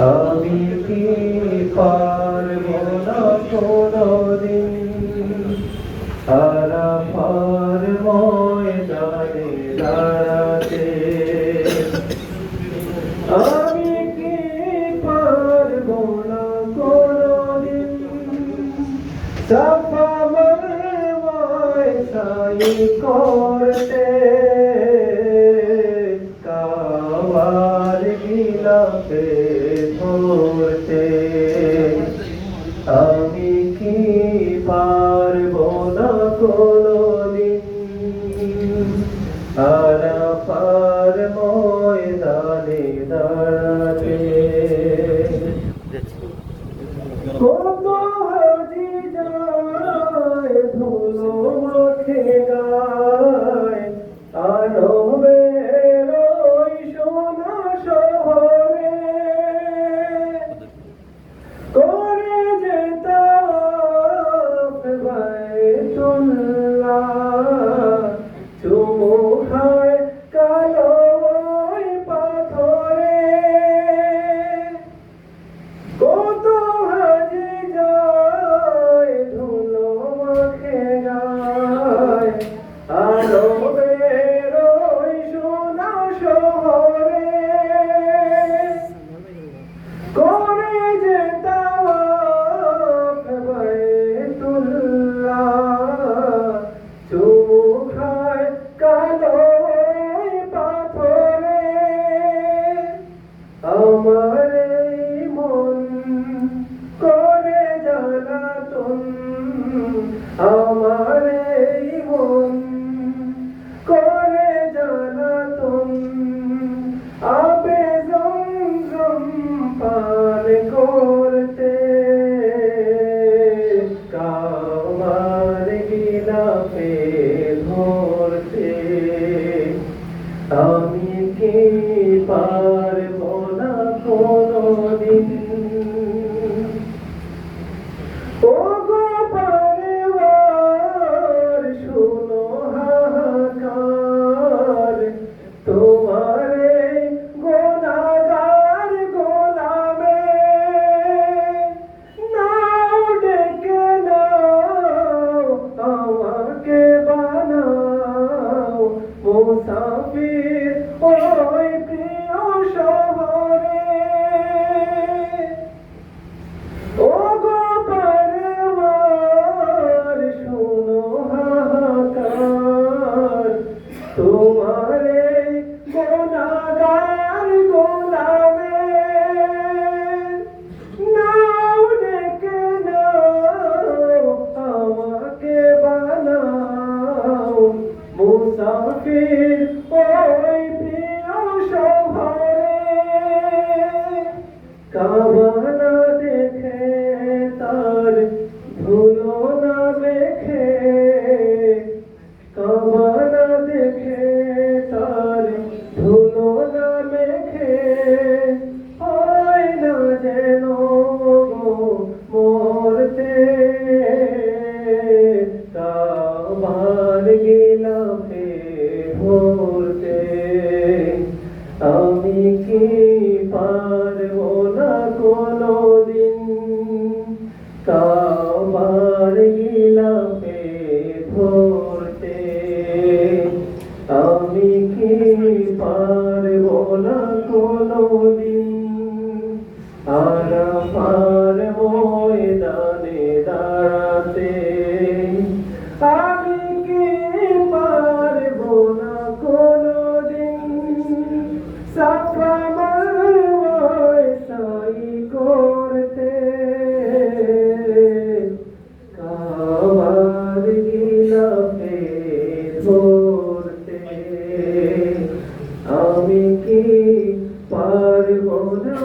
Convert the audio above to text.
আমি কি পারব না কোনদিন? আরাফার ময়দানে দাঁড়াতে। আমি কি পারব না কোনদিন? সাফা মরওয়ায় সাই করতে। কি পারব না কোনদিন? আরাফার ময়দানে দাঁড়া পান করতে। কামার গিলাপে ধরতে। আমি কি পারব না কোনদিন? তোমার সাফির ওই প্রিয় সভায় কাবা পারব না কোনো দিন কামার গিলাপে ভরতে আমি কি পারব না কোনো দিন আর থেকে পারব না